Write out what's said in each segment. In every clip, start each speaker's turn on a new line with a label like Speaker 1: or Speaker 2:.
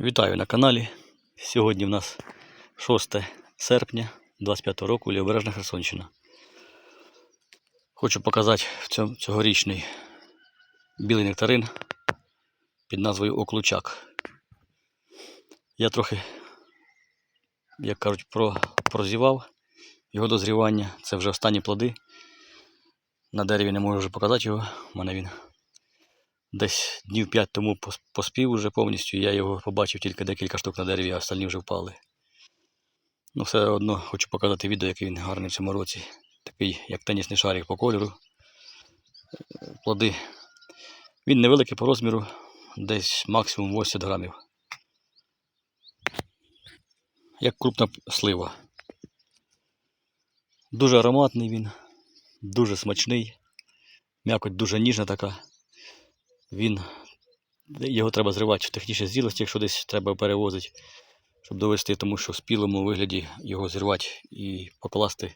Speaker 1: Вітаю на каналі. Сьогодні в нас 6 серпня 25 року Лівобережна Херсонщина. Хочу показати цьогорічний білий нектарин під назвою Оклучак. Я трохи, як кажуть, про, прозівав його дозрівання. Це вже останні плоди. На дереві не можу вже показати його. У мене він десь днів 5 тому поспів уже повністю. Я його побачив тільки декілька штук на дереві, а остальні вже впали. Ну, все одно хочу показати відео, який він гарний в цьому році. Такий, як тенісний шарик по кольору. Е, Плоди. Він невеликий по розміру, десь максимум 80 грамів. Як крупна слива. Дуже ароматний він, дуже смачний. М'якоть дуже ніжна така. Він його треба зривати в технічній зрілості, якщо десь треба перевозити, щоб довести, тому що в спілому вигляді його зірвати і покласти.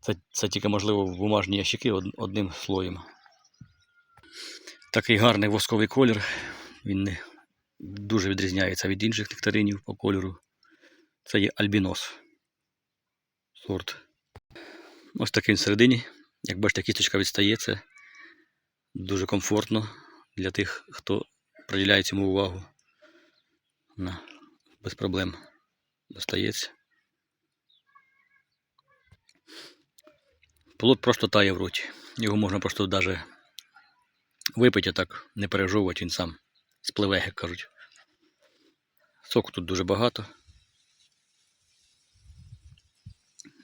Speaker 1: Це, це тільки можливо в бумажні ящики одним слоєм. Такий гарний восковий колір. Він не дуже відрізняється від інших нектаринів по кольору. Це є альбінос. Сорт. Ось такий всередині. Як бачите, кісточка відстає, це дуже комфортно для тих, хто приділяє цьому увагу. На, без проблем достається. Плод просто тає в роті. Його можна просто навіть випити, а так не пережовувати, він сам спливе, як кажуть. Соку тут дуже багато.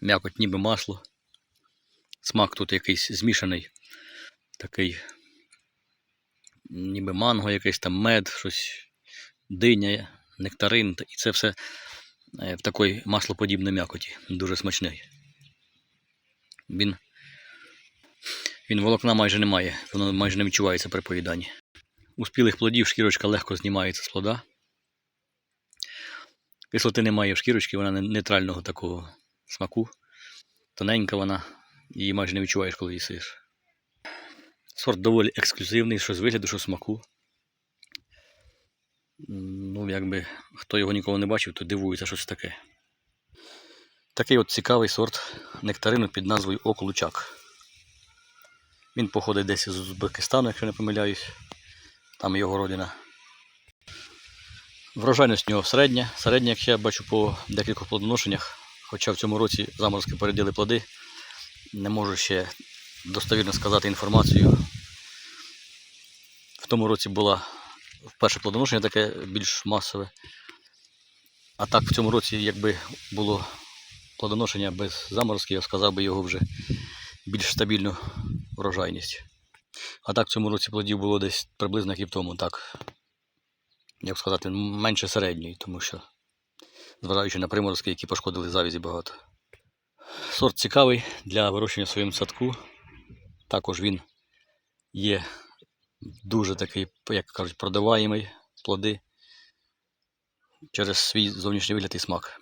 Speaker 1: М'якоть ніби масло. Смак тут якийсь змішаний, такий ніби манго, якийсь там мед, щось диня, нектарин. І це все е, в такій маслоподібній м'якоті. Дуже смачний. Він, він волокна майже не має, воно майже не відчувається при поїданні. У спілих плодів шкірочка легко знімається з плода. Кислоти немає в шкірочці, вона нейтрального такого смаку. Тоненька вона, її майже не відчуваєш, коли їсиш. Сорт доволі ексклюзивний, що з вигляду, що смаку. Ну, якби хто його ніколи не бачив, то дивується, що це таке. Такий от цікавий сорт нектарину під назвою Околучак. Він походить десь з Узбекистану, якщо не помиляюсь. Там його родина. Врожайність у нього середня. Середня, як я бачу по декількох плодоношеннях. Хоча в цьому році заморозки переділи плоди. Не можу ще достовірно сказати інформацію. В тому році була вперше плодоношення таке більш масове. А так в цьому році, якби було плодоношення без заморозків, я сказав би його вже більш стабільну врожайність. А так в цьому році плодів було десь приблизно як і в тому, так. Як сказати, менше середньої, тому що, зважаючи на приморозки, які пошкодили завізі багато. Сорт цікавий для вирощення в своєму садку. Також він є дуже такий, як кажуть, продаваємий плоди через свій зовнішній вигляд і смак.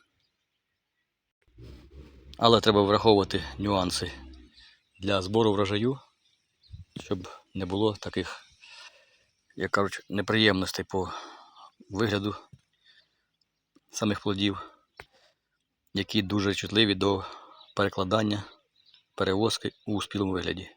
Speaker 1: Але треба враховувати нюанси для збору врожаю, щоб не було таких, як кажуть, неприємностей по вигляду самих плодів, які дуже чутливі до перекладання, перевозки у спілому вигляді.